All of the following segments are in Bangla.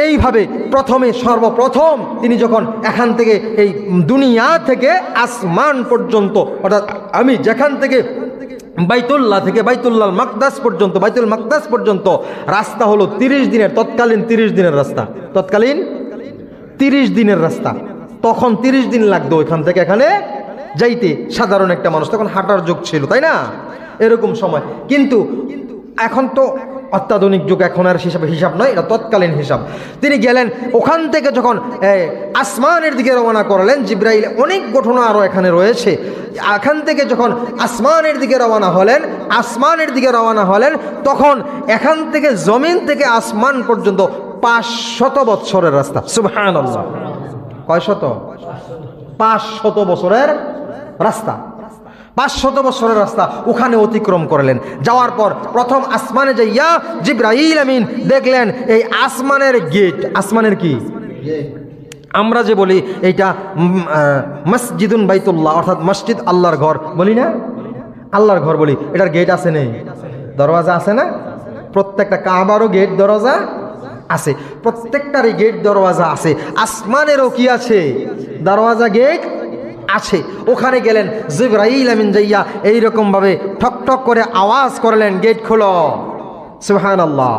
এইভাবে প্রথমে সর্বপ্রথম তিনি যখন এখান থেকে এই দুনিয়া থেকে আসমান পর্যন্ত, অর্থাৎ আমি যেখান থেকে বাইতুল্লাহ থেকে বাইতুল্লাহ মাকদাস পর্যন্ত, বাইতুল মাকদাস পর্যন্ত, রাস্তা হলো তিরিশ দিনের, তৎকালীন তিরিশ দিনের রাস্তা। তৎকালীন তিরিশ দিনের রাস্তা। তখন তিরিশ দিন লাগতো ওইখান থেকে এখানে যাইতে। সাধারণ একটা মানুষ, তখন হাঁটার যুগ ছিল, তাই না? এরকম সময়। কিন্তু এখন তো অত্যাধুনিক যুগ এখন আর হিসাবে হিসাব নয়, এটা তৎকালীন হিসাব। তিনি গেলেন, ওখান থেকে যখন আসমানের দিকে রওনা করলেন, জিব্রাইল, অনেক ঘটনা আরও এখানে রয়েছে। এখান থেকে যখন আসমানের দিকে রওনা হলেন, আসমানের দিকে রওনা হলেন, তখন এখান থেকে জমিন থেকে আসমান পর্যন্ত পাঁচ শত বৎসরের রাস্তা। সুবহান কয় শত পাঁচ শত বছরের রাস্তা। পাঁচ শত বছরের রাস্তা ওখানে অতিক্রম করলেন। যাওয়ার পর প্রথম আসমানে যাইয়া জিব্রাইল আমিন দেখলেন, এই আসমানের গেট। আসমানের কি? আমরা যে বলি, এইটা মসজিদুন বাইতুল্লাহ, অর্থাৎ মসজিদ আল্লাহর ঘর। বলি না? আল্লাহর ঘর বলি। এটার গেট আছে নেই? দরওয়াজা আছে না? প্রত্যেকটা কাবারও গেট, দরওয়াজা আছে। প্রত্যেকটারই গেট, দরওয়াজা আছে। আসমানেরও কি আছে? দরওয়াজা গেট আছে। ওখানে গেলেন, জিব্রাইল আমিন যাইয়া এইরকম ভাবে ঠক ঠক করে আওয়াজ করলেন, গেট খোলো। সুহান আল্লাহ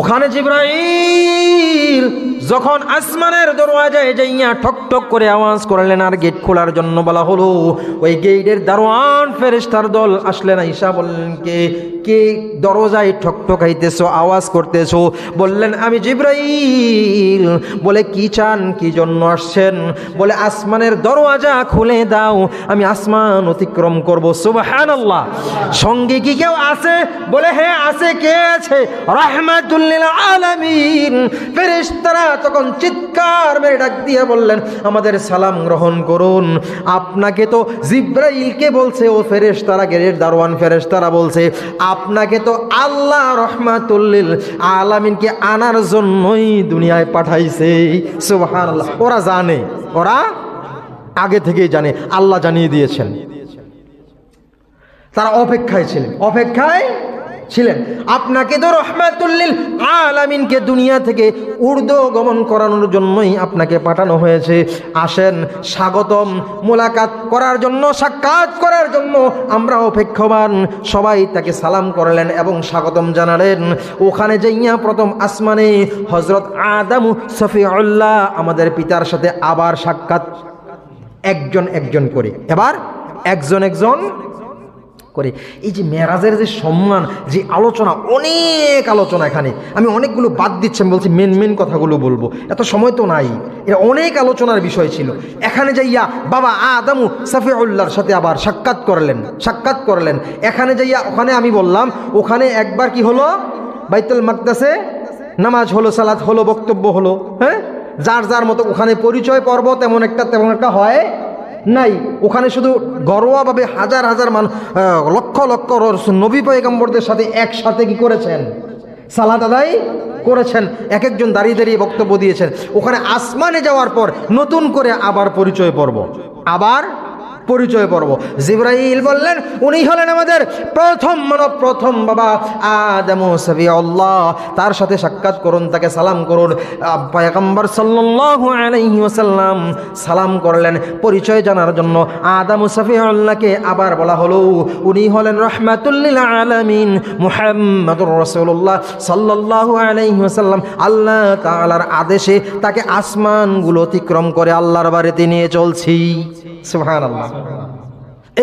ওখানে জিব্রাইল যখন আসমানের দরওয়াজায় যাইয়া ঠক ঠক করে আওয়াজ করলেন, আর গেট খোলার জন্য বলা হলো, ওই গেটের দারোয়ান ফেরেশতার দল আসলেন ঈশা বললেন, কে? কে দরজায় ঠক ঠকাইতেছো আওয়াজ করতেছো? বললেন, আমি জিব্রাইল। বলে, কি চান? কি জন্য আসছেন? বলে, আসমানের দরওয়াজা খুলে দাও, আমি আসমান অতিক্রম করব। সুবহানাল্লাহ। সঙ্গে কি কেউ আছে? বলে হ্যাঁ আছে। কে আছে? রহমাতুল্লিল ফেরেশতারা তখন চিৎকার মেরে ডাক দিয়ে বললেন, আমাদের সালাম গ্রহণ করুন। আপনাকে তো জিব্রাইলকে বলছে, ও ফেরেশতারা গেরের দারোয়ান ফেরেশতারা বলছে। আপনাকে তো আল্লাহ রহমাতুল্লিল আলামিনকে আনার জন্যই দুনিয়ায় পাঠাইছে। সুবাহান ওরা জানে। ওরা আগে থেকেই জানে। আল্লাহ জানিয়ে দিয়েছেন। তারা অপেক্ষায় ছিলেন। অপেক্ষায় ছিলেন। আপনাকে তো রহমাতুল্লিল আলামিনকে দুনিয়া থেকে উর্দু গমন করানোর জন্যই আপনাকে পাঠানো হয়েছে। আসেন, স্বাগতম। মোলাকাত করার জন্য, সাক্ষাৎ করার জন্য আমরা অপেক্ষমান। সবাই তাকে সালাম করলেন এবং স্বাগতম জানালেন। ওখানে যাইয়া প্রথম আসমানে হজরত আদামু সফিউল্লাহ আমাদের পিতার সাথে আবার সাক্ষাৎ। একজন একজন করে। এবার একজন একজন করে। এই যে মেরাজের যে সম্মান, যে আলোচনা, অনেক আলোচনা এখানে। আমি অনেকগুলো বাদ দিচ্ছি, আমি বলছি মেন মেন কথাগুলো বলব। এত সময় তো নাই। এটা অনেক আলোচনার বিষয় ছিল। এখানে যাইয়া বাবা আদামু সাফিউল্লাহর সাথে আবার সাক্ষাৎ করলেন সাক্ষাৎ করলেন। এখানে যাইয়া ওখানে আমি বললাম, ওখানে একবার কি হলো? বাইতুল মাকদাসে নামাজ হলো, সালাত হলো, বক্তব্য হলো হ্যাঁ? যার যার মতো ওখানে পরিচয় পর্ব তেমন একটা তেমন একটা হয় নাই। ওখানে শুধু ঘরোয়াভাবে হাজার হাজার মান লক্ষ লক্ষ নবী পয়গম্বরদের সাথে একসাথে কি করেছেন? সালাদ আদায় করেছেন। এক একজন দাঁড়িয়ে দাঁড়িয়ে বক্তব্য দিয়েছেন। ওখানে আসমানে যাওয়ার পর নতুন করে আবার পরিচয় পর্ব। আবার পরিচয় পর্ব। জিব্রাইল বললেন, উনি হলেন আমাদের প্রথম মানব প্রথম বাবা, আদম সবি আল্লাহ। তার সাথে সাক্ষাৎ করুন, তাকে সালাম করুন। পয়গম্বর সাল্লাল্লাহু আলাইহি সালাম করলেন। পরিচয় জানার জন্য আদম সফি আল্লাহকে আবার বলা হলো, উনি হলেন রহমাতুল্লিল আলামিন মুহাম্মদুর রাসূলুল্লাহ সাল্লাল্লাহু আলাইহি ওয়াসাল্লাম। আল্লাহ তাআলার আদেশে তাকে আসমানগুলো অতিক্রম করে আল্লাহর বাড়িতে নিয়ে চলছি। سبحان الله.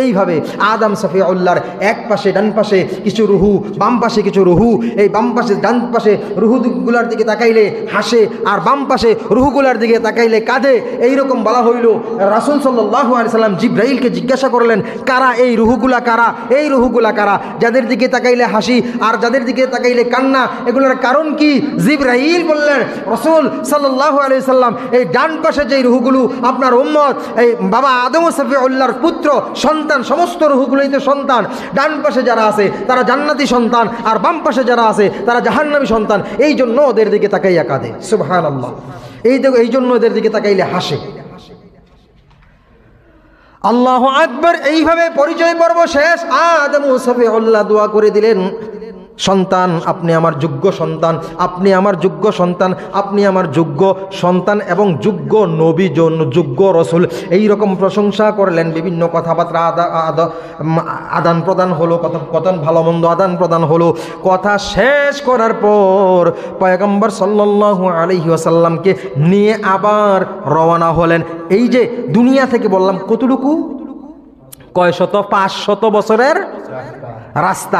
এইভাবে আদম সফিউল্লাহর এক পাশে, ডান পাশে কিছু রুহু, বাম পাশে কিছু রুহু, এই বাম পাশে, ডান পাশে রুহুগুলার দিকে তাকাইলে হাসে আর বাম পাশে রুহুগুলার দিকে তাকাইলে কাঁদে। এইরকম বলা হইল, রাসুল সাল্লাহ সাল্লাম জিব্রাইলকে জিজ্ঞাসা করলেন, কারা এই রুহুগুলা কারা? এই রুহুগুলা কারা? যাদের দিকে তাকাইলে হাসি আর যাদের দিকে তাকাইলে কান্না, এগুলোর কারণ কি? জিব্রাইল বললেন, রসুল সাল্লাহ সাল্লাম এই ডান পাশে যেই রুহুগুলো আপনার উম্মত, এই বাবা আদম সফিউল্লাহর পুত্র, সন্তান সমস্ত রুহুগুলোই তো সন্তান। ডান পাশে যারা আছে, তারা জান্নাতি সন্তান, আর বাম পাশে যারা আছে, তারা জাহান্নামী সন্তান। এই জন্য ওদের দিকে তাকাইয়া কাঁদে। সুবহান আল্লাহ এই দেখো, এই জন্য ওদের দিকে তাকাইলে হাসে। আল্লাহ আকবর, এইভাবে পরিচয় পর্ব শেষ। আদম সফিউল্লাহ দোয়া করে দিলেন। সন্তান, আপনি আমার যোগ্য সন্তান, আপনি আমার যোগ্য সন্তান, আপনি আমার যোগ্য সন্তান এবং যোগ্য নবী যোগ্য রসুল। এই রকম প্রশংসা করলেন, বিভিন্ন কথাবার্তা আদা, আদা- আদান প্রদান হলো কথা কথন ভালো মন্দ আদান প্রদান হলো। কথা শেষ করার পর পয়গম্বর সাল্লাল্লাহু আলাইহি ওয়াসাল্লামকে নিয়ে আবার রওনা হলেন। এই যে দুনিয়া থেকে বললাম, কতটুকু? কয় শত পাঁচ শত বছরের রাস্তা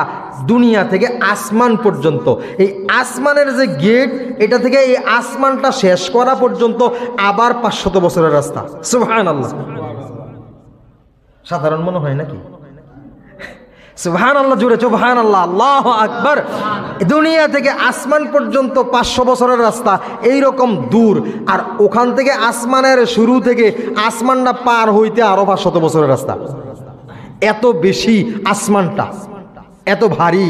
দুনিয়া থেকে আসমান পর্যন্ত। এই আসমানের যে গেট, এটা থেকে এই আসমানটা শেষ করা পর্যন্ত আবার পাঁচশত বছরের রাস্তা। সুবহান আল্লাহ সাধারণ মনে হয় নাকি? সুবহান আল্লাহ জুড়ে সুবহান আল্লাহ আল্লাহ আকবার। দুনিয়া থেকে আসমান পর্যন্ত পাঁচশো বছরের রাস্তা এই রকম দূর। আর ওখান থেকে আসমানের শুরু থেকে আসমানটা পার হইতে আরও পাঁচশত বছরের রাস্তা। এত বেশি আসমানটা, এত ভারী।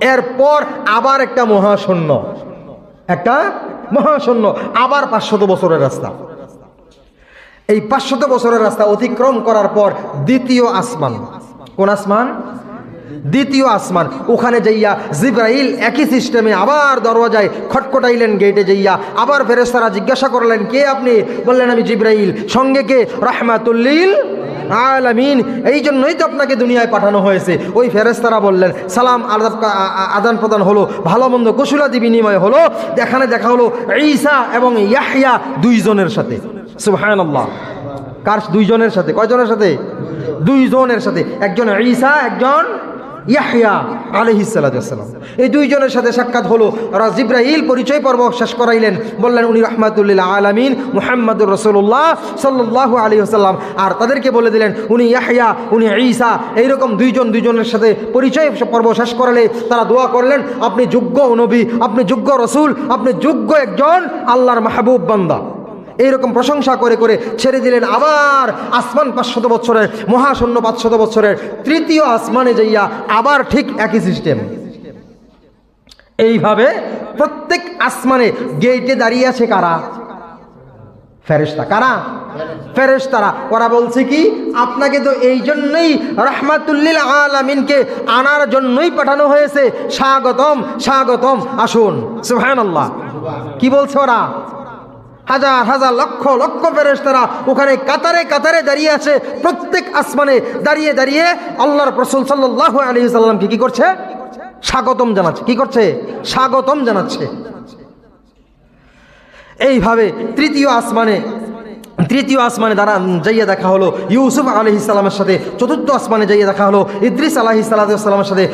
এরপর আবার একটা মহাশূন্য একটা মহাশূন্য, আবার পাঁচশত বছরের রাস্তা। এই পাঁচশত বছরের রাস্তা অতিক্রম করার পর দ্বিতীয় আসমান। কোন আসমান? দ্বিতীয় আসমান। ওখানে যাইয়া জিব্রাইল একই সিস্টেমে আবার দরওয়াজায় খটখটাইলেন গেটে যাইয়া। আবার ফেরেস্তারা জিজ্ঞাসা করলেন, কে আপনি? বললেন, আমি জিব্রাইল। সঙ্গে কে? রাহমাতুল্লিল আলামিন এই জন্যই তো আপনাকে দুনিয়ায় পাঠানো হয়েছে। ওই ফেরেস্তারা বললেন, সালাম, আদাব আদান প্রদান হলো ভালো মন্দ কুশুলাদি বিনিময় হলো। এখানে দেখা হলো ঈসা এবং ইয়াহিয়া দুইজনের সাথে। সুবহানাল্লাহ। কার দুইজনের সাথে? কয়জনের সাথে? দুইজনের সাথে। একজন ঈসা, একজন ইয়াহইয়া আলহিসাল্লাম এই দুইজনের সাথে সাক্ষাৎ হলো। রাজিব্রাহিল পরিচয় পর্ব শেষ করাইলেন। বললেন, উনি রহমাতুল্লাহ আলামিন, মুহাম্মদুর রসুল্লাহ সাল্লাহ আলী আসাল্লাম আর তাদেরকে বলে দিলেন, উনি ইয়াহিয়া উনি ঈসা। এইরকম দুইজন দুইজনের সাথে পরিচয় পর্ব শেষ করালে তারা দোয়া করলেন, আপনি যোগ্য নবী, আপনি যোগ্য রসুল, আপনি যোগ্য একজন আল্লাহর মাহবুব বান্দা। এইরকম প্রশংসা করে করে ছেড়ে দিলেন আবার আসমান পাঁচশত বছরের, মহাশূন্য পাঁচশত বছরের তৃতীয় আসমানে যাইয়া আবার ঠিক একই সিস্টেম এইভাবে প্রত্যেক আসমানে গেটে দাঁড়িয়ে আছে কারা? ফেরেস্তা কারা? ফেরেস্তারা ওরা বলছে কি, আপনাকে তো এই জন্যই রহমাতুল্লিল আলামিনকে আনার জন্যই পাঠানো হয়েছে। স্বাগতম স্বাগতম। আসুন। সুবহানাল্লাহ। কি বলছে ওরা? হাজার হাজার লক্ষ লক্ষ ফেরেস্তারা ওখানে কাতারে কাতারে দাঁড়িয়ে আছে। প্রত্যেক আসমানে দাঁড়িয়ে দাঁড়িয়ে আল্লাহর রসুল সাল্লাহ আলী সাল্লামকে কি করছে? স্বাগতম জানাচ্ছে। কি করছে? স্বাগতম জানাচ্ছে। এইভাবে তৃতীয় আসমানে তৃতীয় আসমানে দ্বারা যাইয়া দেখা হলো ইউসুফ আলহি সাথে, চতুর্থ আসমানে যাইয়া দেখা হলো ইদ্রিস আলাহি সাল্লামের সাথে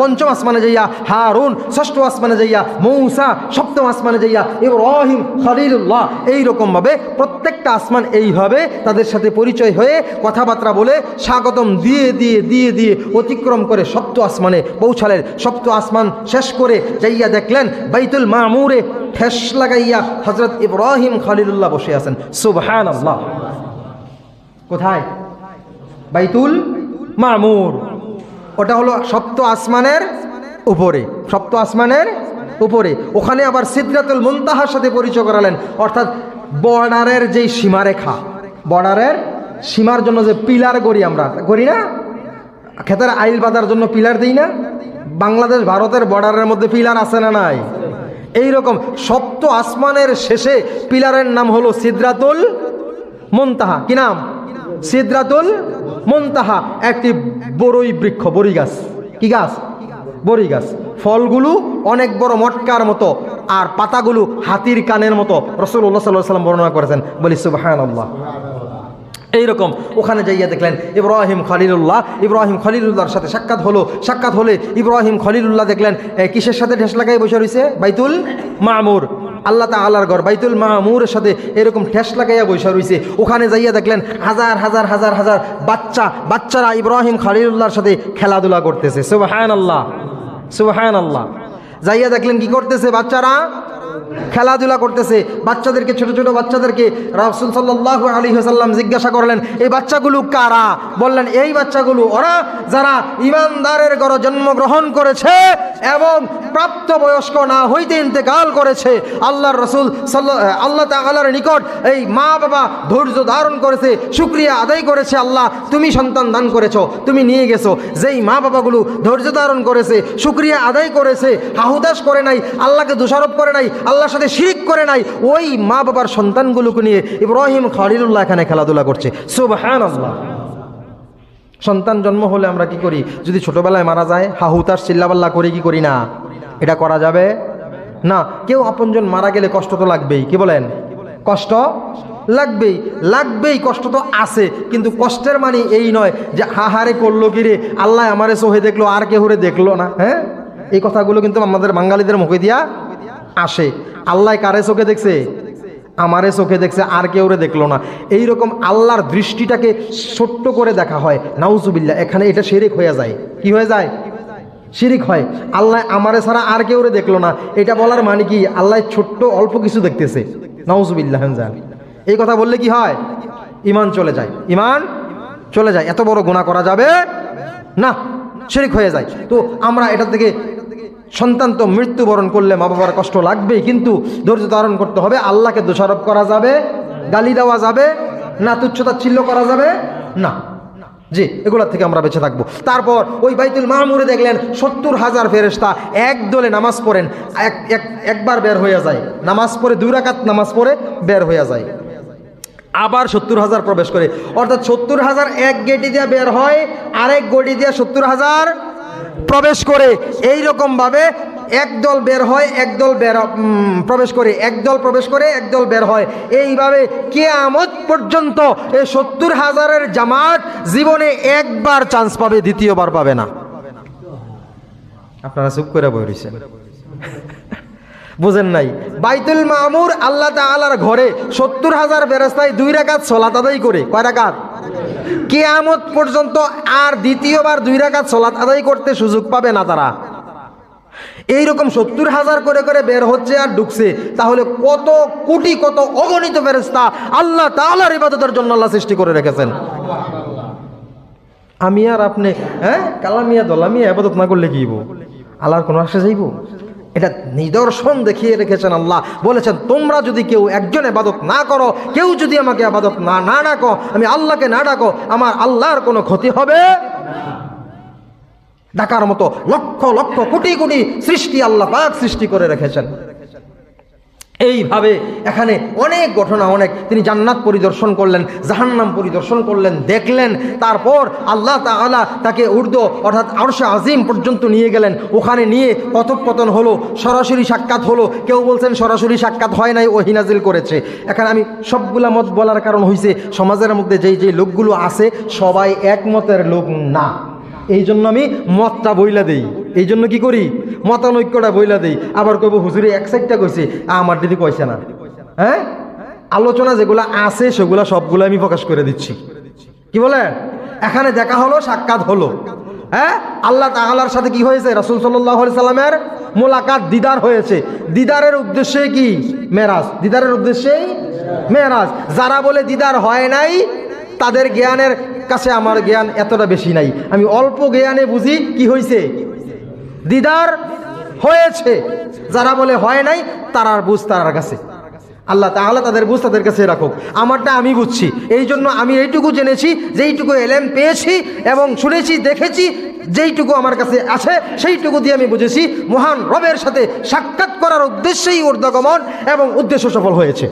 পঞ্চম আসমানে যাইয়া হারুন, ষষ্ঠ আসমানে যাইয়া মৌসা, সপ্তম আসমানে যাইয়া ইব্রাহিম খালিলুল্লাহ। এইরকমভাবে প্রত্যেকটা আসমান এইভাবে তাদের সাথে পরিচয় হয়ে কথাবার্তা বলে স্বাগতম দিয়ে দিয়ে দিয়ে দিয়ে অতিক্রম করে সপ্ত আসমানে পৌঁছালেন। সপ্ত আসমান শেষ করে যাইয়া দেখলেন বাইতুল মামুরে ঠেস লাগাইয়া হজরত ইব্রাহিম খালিলুল্লাহ বসে আছেন। সুবহান আল্লাহ কোথায়? বাইতুল মামুর। ওটা হলো সপ্ত আসমানের উপরে। সপ্ত আসমানের উপরে। ওখানে আবার সিদ্ধাতুল মুনতাহার সাথে পরিচয় করালেন। অর্থাৎ বর্ডারের যেই সীমারেখা, বর্ডারের সীমার জন্য যে পিলার করি আমরা করি না? ক্ষেতের আইল বাঁধার জন্য পিলার দিই না? বাংলাদেশ, ভারতের বর্ডারের মধ্যে পিলার আছে না নাই? এই রকম সপ্ত আসমানের শেষে পিলারের নাম হলো সিদ্রাতুল মন্তাহা। কি নাম? সিদ্রাতুল মন্তাহা। একটি বড়ই বৃক্ষ বড়ি গাছ। কি গাছ? বড়ি গাছ। ফলগুলো অনেক বড় মটকার মতো আর পাতাগুলো হাতির কানের মতো। রসুল্লাহ সাল্লাহ সাল্লাম বর্ণনা করেছেন। বলি আল্লাহ এইরকম। ওখানে যাইয়া দেখলেন ইব্রাহিম খলিলুল্লাহ। ইব্রাহিম খলিলুল্লাহর সাথে সাক্ষাৎ হলো। সাক্ষাৎ হলে ইব্রাহিম খলিলুল্লাহ দেখলেন কিসের সাথে ঠেস লাগাই বসে রয়েছে বাইতুল মামুর। আল্লাহ তাআলার ঘর, বাইতুল মামুরের সাথে এরকম ঠেস লাগাইয়া বসে রয়েছে ওখানে যাইয়া দেখলেন হাজার হাজার হাজার হাজার বাচ্চা, বাচ্চারা ইব্রাহিম খলিলুল্লাহর সাথে খেলাধুলা করতেছে। সুবাহান আল্লাহ সুবাহান আল্লাহ যাইয়া দেখলেন কি করতেছে বাচ্চারা? খেলাধুলা করতেছে। বাচ্চাদেরকে, ছোট ছোট বাচ্চাদেরকে রাসুল সাল্লাহ আলী হাসাল্লাম জিজ্ঞাসা করলেন, এই বাচ্চাগুলো কারা? বললেন, এই বাচ্চাগুলো ওরা যারা ইমানদারের ঘরে জন্মগ্রহণ করেছে এবং প্রাপ্তবয়স্ক না হইতে ইন্তেকাল করেছে, আল্লাহর রসুল সাল্লাহ আল্লাহ তাআলার নিকট এই মা বাবা ধৈর্য ধারণ করেছে, শুক্রিয়া আদায় করেছে, আল্লাহ তুমি সন্তান দান করেছ, তুমি নিয়ে গেছো। যেই মা বাবাগুলো ধৈর্য ধারণ করেছে, শুক্রিয়া আদায় করেছে, হাহুদাস করে নাই, আল্লাহকে দোষারোপ করে নাই আল্লাহর সাথে শিরিক করে নাই, ওই মা বাবার সন্তানগুলোকে নিয়ে ইব্রাহিম খালিলুল্লাহ এখানে খেলাধুলা করছে। সুবহান আল্লাহ সন্তান জন্ম হলে আমরা কি করি? যদি ছোটবেলায় মারা যায় হাহুতাস চিল্লাপাল্লা করে কি করি না? এটা করা যাবে? না, কেউ আপনজন মারা গেলে কষ্ট তো লাগবেই, কি বলেন? কষ্ট লাগবেই। লাগবেই, কষ্ট তো আছে, কিন্তু কষ্টের মানে এই নয় যে হাহারে করল কিরে আল্লাহ আমারে সোহে দেখল, আর কেহুরে দেখল না হ্যাঁ? এই কথাগুলো কিন্তু আমাদের বাঙালিদের মুখে দিয়া আসে। আল্লাহ কারে চোখে দেখছে? আমারে চোখে দেখছে, আর কেউরে দেখল না। এই রকম আল্লাহর দৃষ্টিটাকে ছোট্ট করে দেখা হয়। নাউজুবিল্লা এখানে এটা শিরিক হয়ে যায়। কি হয়ে যায়? শিরিক হয়। আল্লাহ আমারে ছাড়া আর কেউরে দেখল না। এটা বলার মানে কি? আল্লাহ ছোট্ট অল্প কিছু দেখতেছে। নাউজুবিল্লাহ এই কথা বললে কি হয়? ইমান চলে যায়। ইমান চলে যায়। এত বড় গুণা করা যাবে না। শিরিক হয়ে যায়। তো আমরা এটা থেকে সন্তান তো মৃত্যুবরণ করলে মা বাবার কষ্ট লাগবেই, কিন্তু ধৈর্য ধারণ করতে হবে, আল্লাহকে দোষারোপ করা যাবে, গালি দেওয়া যাবে, না তুচ্ছতা তুচ্ছতাচ্ছিল্য করা যাবে, না। জি এগুলোর থেকে আমরা বেঁচে থাকব। তারপর ওই বাইতুল মাহমুরে দেখলেন সত্তর হাজার ফেরেস্তা এক দলে নামাজ পড়েন, এক, এক- একবার বের হয়ে যায়। নামাজ পড়ে দুই রাকাত নামাজ পড়ে বের হয়ে যায়। আবার সত্তর হাজার প্রবেশ করে। অর্থাৎ সত্তর হাজার এক গেটি দিয়ে বের হয়, আরেক গেটি দিয়ে সত্তর হাজার প্রবেশ করে এই রকম ভাবে একদল বের হয় একদল বের প্রবেশ করে একদল প্রবেশ করে একদল বের হয়। এইভাবে কেয়ামত পর্যন্ত এই সত্তর হাজারের জামাত জীবনে একবার চান্স পাবে, দ্বিতীয়বার পাবে না। আপনারা চুপ করে বই বুঝেন নাই। বাইতুল মামুর আল্লাহ তাআলার ঘরে সত্তর হাজার বেরাস্তায় দুই রাকাত সলাত করে। কয় রাকাত? কেয়ামত পর্যন্ত আর দ্বিতীয়বার দুই রাকাত সলাত আদায় করতে সুযোগ পাবে না তারা। এইরকম সত্তর হাজার করে করে বের হচ্ছে আর ঢুকছে, তাহলে কত কোটি কত অগণিত ফেরেস্তা আল্লাহ তাআলার ইবাদতের জন্য আল্লাহ সৃষ্টি করে রেখেছেন। আমি আর আপনি হ্যাঁ কালামিয়া দলামিয়া আবাদত না করলে কি আল্লাহর কোনো আসে যাইব এটা নিদর্শন দেখিয়ে রেখেছেন আল্লাহ। বলেছেন, তোমরা যদি কেউ একজন আবাদত না করো, কেউ যদি আমাকে আবাদত না না ডাকো, আমি আল্লাহকে না ডাকো, আমার আল্লাহর কোনো ক্ষতি হবে ডাকার মতো লক্ষ লক্ষ, কোটি কোটি সৃষ্টি আল্লাহ পাক সৃষ্টি করে রেখেছেন। এইভাবে এখানে অনেক ঘটনা, অনেক। তিনি জান্নাত পরিদর্শন করলেন, জাহান্নাম পরিদর্শন করলেন, দেখলেন, তারপর আল্লাহ তাআলা তাকে উর্দু অর্থাৎ আরশে আজিম পর্যন্ত নিয়ে গেলেন। ওখানে নিয়ে কথোপকথন হলো, সরাসরি সাক্ষাৎ হলো। কেউ বলছেন সরাসরি সাক্ষাৎ হয় নাই ওহি নাজিল করেছে। এখানে আমি সবগুলা মত বলার কারণ হয়েছে সমাজের মধ্যে যেই যেই লোকগুলো আছে, সবাই একমতের লোক না। এই জন্য আমি মতটা বইলা দেই। এই জন্য কি করি? মতানৈক্যটা বইলা দেই। আবার কইব, হুজুরে, এক সাইডটা কইছে, আমার দিদি কইছে না। হ্যাঁ? আলোচনা যেগুলো আছে, সেগুলো সবগুলো আমি প্রকাশ করে দিচ্ছি। কি বলে? এখানে দেখা হলো, সাক্ষাৎ হলো। হ্যাঁ? আল্লাহ তাআলার সাথে কি হয়েছে? রাসূল আলাইহি সাল্লামের মোলাকাত দিদার হয়েছে। দিদারের উদ্দেশ্যে কি? মেরাজ। দিদারের উদ্দেশ্যেই মেরাজ। যারা বলে দিদার হয় নাই তাদের জ্ঞানের কাছে আমার জ্ঞান এতটা বেশি নাই। আমি অল্প জ্ঞানে বুঝি কি হয়েছে দিদার হয়েছে। যারা বলে হয় নাই তারার বুঝ তার কাছে। আল্লাহ তাহলে তাদের বুঝ তাদের কাছে রাখুক। আমারটা আমি বুঝছি। এই জন্য আমি এইটুকু জেনেছি, যেইটুকু এলেম পেয়েছি এবং শুনেছি, দেখেছি, যেইটুকু আমার কাছে আছে, সেইটুকু দিয়ে আমি বুঝেছি। মহান রবের সাথে সাক্ষাৎ করার উদ্দেশ্যেই ঊর্ধ্বগমন এবং উদ্দেশ্য সফল হয়েছে।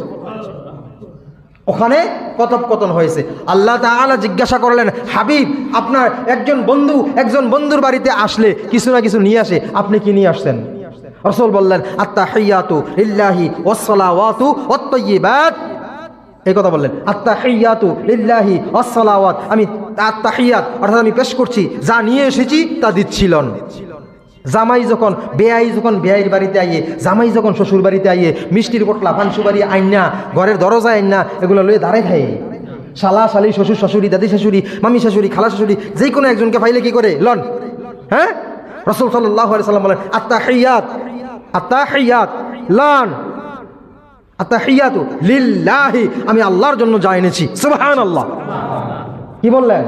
ওখানে কথোপকথন হয়েছে। আল্লাহ তাআলা জিজ্ঞাসা করলেন, হাবিব, আপনার একজন বন্ধু, একজন বন্ধুর বাড়িতে আসলে কিছু না কিছু নিয়ে আসে, আপনি কি নিয়ে আসছেন? রসুল বললেন আত্মা হাইয়াতু ইল্লাহি ওয়াসসালাওয়াতু ওয়াত এই কথা বললেন আত্মা হাইয়াতু ইল্লাহি ওয়াসসালাওয়াত আমি আত্মা হাইয়াত অর্থাৎ আমি পেশ করছি, যা নিয়ে এসেছি তা দিচ্ছিলন। জামাই যখন বেআই যখন বেআইয়ের বাড়িতে আইয়ে, জামাই যখন শ্বশুর বাড়িতে আইয়ে, মিষ্টির পোটলা ফানসু বাড়ি আইনা ঘরের দরজা আইনা এগুলো লয়ে দাঁড়াই খায় শালা শালি শ্বশুর শাশুড়ি, দাদি শাশুড়ি, মামি শাশুড়ি, খালা শাশুড়ি, যে কোনো একজনকে পাইলে কি করে? লন। হ্যাঁ? রসুল সাল্লাহ সাল্লাম বলেন আত্মা হাইয়াত আত্মা হাইয়াত লন। আত্তাহিয়াতু লিল্লাহি, আমি আল্লাহর জন্য যা এনেছি। সুবহানাল্লাহ। কি বললেন?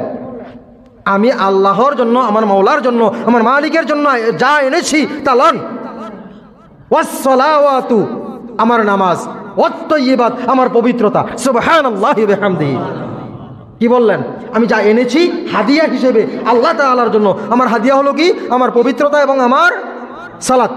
আমি আল্লাহর জন্য, আমার মাওলার জন্য, আমার মালিকের জন্য যা এনেছি তা লন ওয়াসসালাওয়াতু, আমার নামাজ। ওয়াত্তাইয়িবাত আমার পবিত্রতা। বিহামদিহি। কি বললেন? আমি যা এনেছি হাদিয়া হিসেবে আল্লাহ তাআলার জন্য। আমার হাদিয়া হলো কি? আমার পবিত্রতা এবং আমার সালাত।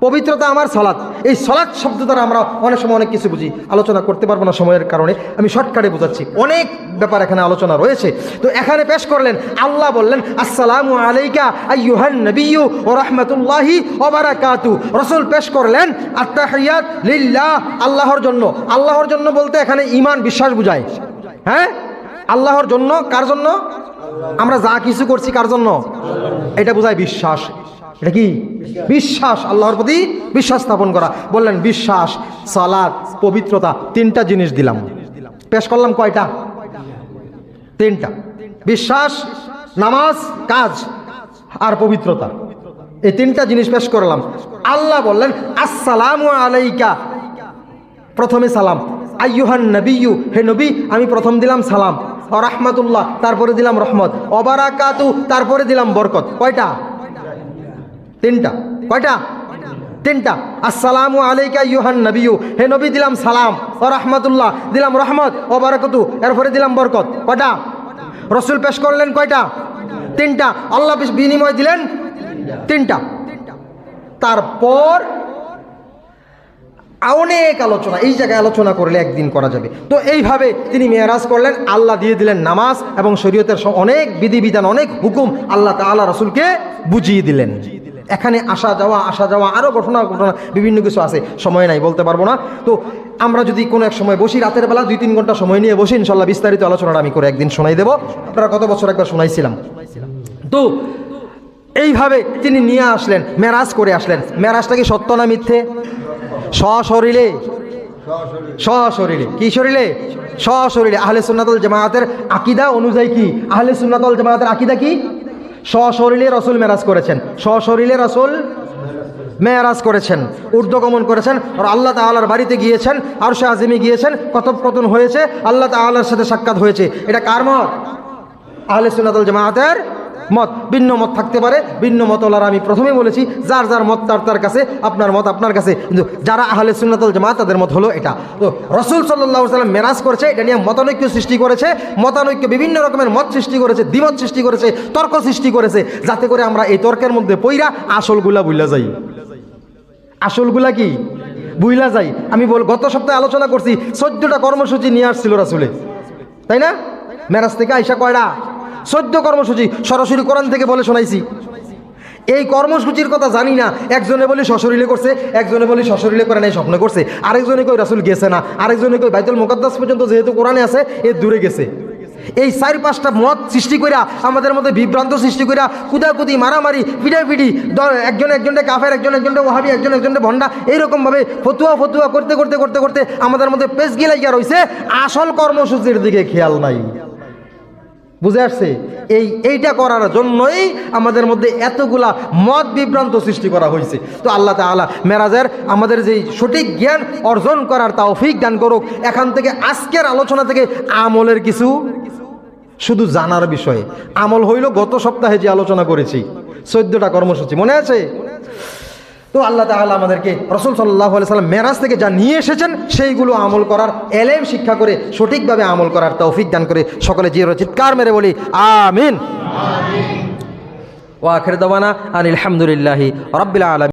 পবিত্রতা আমার সালাত। এই সালাত শব্দ দ্বারা আমরা অনেক সময় অনেক কিছু বুঝি। আলোচনা করতে পারব না সময়ের কারণে। আমি শর্টকাটে বোঝাচ্ছি। অনেক ব্যাপার এখানে আলোচনা রয়েছে। তো এখানে পেশ করলেন, আল্লাহ বললেন, আসসালামু আলাইকা আইয়ুহান নবিয়্যু ও রাহমাতুল্লাহি ওয়া বারাকাতু। রাসূল পেশ করলেন, আত্তাহিয়াত লিল্লাহ। আল্লাহর জন্য। আল্লাহর জন্য বলতে এখানে ঈমান, বিশ্বাস বুঝায়। হ্যাঁ? আল্লাহর জন্য কার জন্য? আমরা যা কিছু করছি কার জন্য? এটা বোঝায় বিশ্বাস। এটা কি? বিশ্বাস, আল্লাহর প্রতি বিশ্বাস স্থাপন করা। বললেন, বিশ্বাস, সালাদ, পবিত্রতা, তিনটা জিনিস দিলাম। পেশ করলাম কয়টা? তিনটা। বিশ্বাস, নামাজ, কাজ আর পবিত্রতা। এই তিনটা জিনিস পেশ করলাম। আল্লাহ বললেন, আসসালাম আলাইকা। প্রথমে সালাম। আইয়ুহান নবিয়ু হে নবী, আমি প্রথম দিলাম সালাম। রাহমাতুল্লাহ, তারপরে দিলাম রহমত। অবারাকাতু তারপরে দিলাম বরকত। কয়টা? তিনটা। কয়টা? তিনটা। আসসালামু আলাইকা ইউহান নবিয়ু হে নবী, দিলাম সালাম। ও রহমতুল্লাহ, দিলাম রহমত। ও বারাকতু। এরপরে দিলাম বরকত। কয়টা? রসুল পেশ করলেন কয়টা? তিনটা। আল্লাহ বিনিময় দিলেন তিনটা। তারপর অনেক আলোচনা, এই জায়গায় আলোচনা করলে একদিন করা যাবে। তো এইভাবে তিনি মেয়ারাজ করলেন, আল্লাহ দিয়ে দিলেন নামাজ এবং শরীয়তের অনেক বিধিবিধান, অনেক হুকুম আল্লাহ তাআলা রসুলকে বুঝিয়ে দিলেন। এখানে আসা যাওয়া আসা যাওয়া আরও ঘটনা ঘটনা, বিভিন্ন কিছু আছে। সময় নাই, বলতে পারব না। তো আমরা যদি কোনো এক সময় বসি, রাতের বেলা দুই তিন ঘণ্টা সময় নিয়ে বসি, ইনশাল্লাহ বিস্তারিত আলোচনাটা আমি করে একদিন শোনাই দেবো। আপনারা কত বছর একবার শোনাইছিলাম? তো এইভাবে তিনি নিয়ে আসলেন, মেরাজ করে আসলেন। মেরাজটা কি সত্য না মিথ্যে? সশরীরে। সশরীরে। কি শরীরে? সশরীরে। আহলে সুন্নাতুল জামায়াতের আকিদা অনুযায়ী কি? আহলে সুন্নাতুল জামায়াতের আকিদা কি? সশরীরে রসুল মেরাজ করেছেন। সশরীরে রসুল মেয়ারাজ করেছেন, ঊর্ধ্বগমন করেছেন, আর আল্লাহ তাআলার বাড়িতে গিয়েছেন আর সে আজিমে গিয়েছেন, কথোপকথন হয়েছে, আল্লাহ তাআলার সাথে সাক্ষাৎ হয়েছে। এটা কার মত? আহলে সুন্নাতুল জামায়াতের মত, ভিন্ন মত থাকতে পারে। ভিন্ন মত ওলার আমি প্রথমেই বলেছি, যার যার মত তার তার কাছে, আপনার মত আপনার কাছে। কিন্তু যারা আহলে সুন্নাতুল জামাত, তাদের মত হলো এটা। তো রসুল সাল্লাহ সাল্লাম মেরাজ করেছে, এটা নিয়ে মতানৈক্য সৃষ্টি করেছে। মতানৈক্য বিভিন্ন রকমের মত সৃষ্টি করেছে, দ্বিমত সৃষ্টি করেছে, তর্ক সৃষ্টি করেছে, যাতে করে আমরা এই তর্কের মধ্যে পইরা আসলগুলা বুইলা যাই। আসলগুলা কি? বুইলা যাই। আমি বল, গত সপ্তাহে আলোচনা করছি, চোদ্দটা কর্মসূচি নিয়ে আসছিল রাসুলে। তাই না? মেরাজ থেকে আইসা কয়টা? চোদ্দ কর্মসূচি সরাসরি কোরআন থেকে বলে শোনাইছি। এই কর্মসূচির কথা জানি না, একজনে বলি সশরীরে করছে, একজনে বলি সশরীরে করে নাই, স্বপ্ন করছে। আরেকজনে কই রাসুল গেছে না, আরেকজনে কই বাইতুল মোকাদ্দাস পর্যন্ত যেহেতু কোরআনে আছে, এ দূরে গেছে। এই চার পাঁচটা মত সৃষ্টি কইরা, আমাদের মধ্যে বিভ্রান্ত সৃষ্টি কইরা, কুদাকুদি, মারামারি পিটাপিটি একজন একজনটা কাফের, একজন একজনটা ওহাবি একজন একজনটা ভণ্ডা, এইরকমভাবে ফতুয়া ফতুয়া করতে করতে করতে করতে আমাদের মধ্যে পেস গিলাইয়া রয়েছে আসল কর্মসূচির দিকে খেয়াল নাই। বুঝে আসছে? এই, এইটা করার জন্যই আমাদের মধ্যে এতগুলা মত বিভ্রান্ত সৃষ্টি করা হয়েছে। তো আল্লাহ তাআলা মেরাজের আমাদের যেই সঠিক জ্ঞান অর্জন করার তৌফিক দান করুক, এখান থেকে আজকের আলোচনা থেকে আমলের কিছু, শুধু জানার বিষয়ে। আমল হইল গত সপ্তাহে যে আলোচনা করেছি, চোদ্দটা কর্মসূচি, মনে আছে? তো আল্লাহ তাহলে আমাদেরকে রসুল সাল্লাহ সাল্লাম মেরাজ থেকে যা নিয়ে এসেছেন, সেইগুলো আমল করার এলেম শিক্ষা করে, সঠিকভাবে আমল করার তৌফিক দান করে সকলে জিরো চিৎকার মেরে বলি, আমিন। ওয়াখির দবানা আনিল আলহামদুলিল্লাহি রব্বিল আলম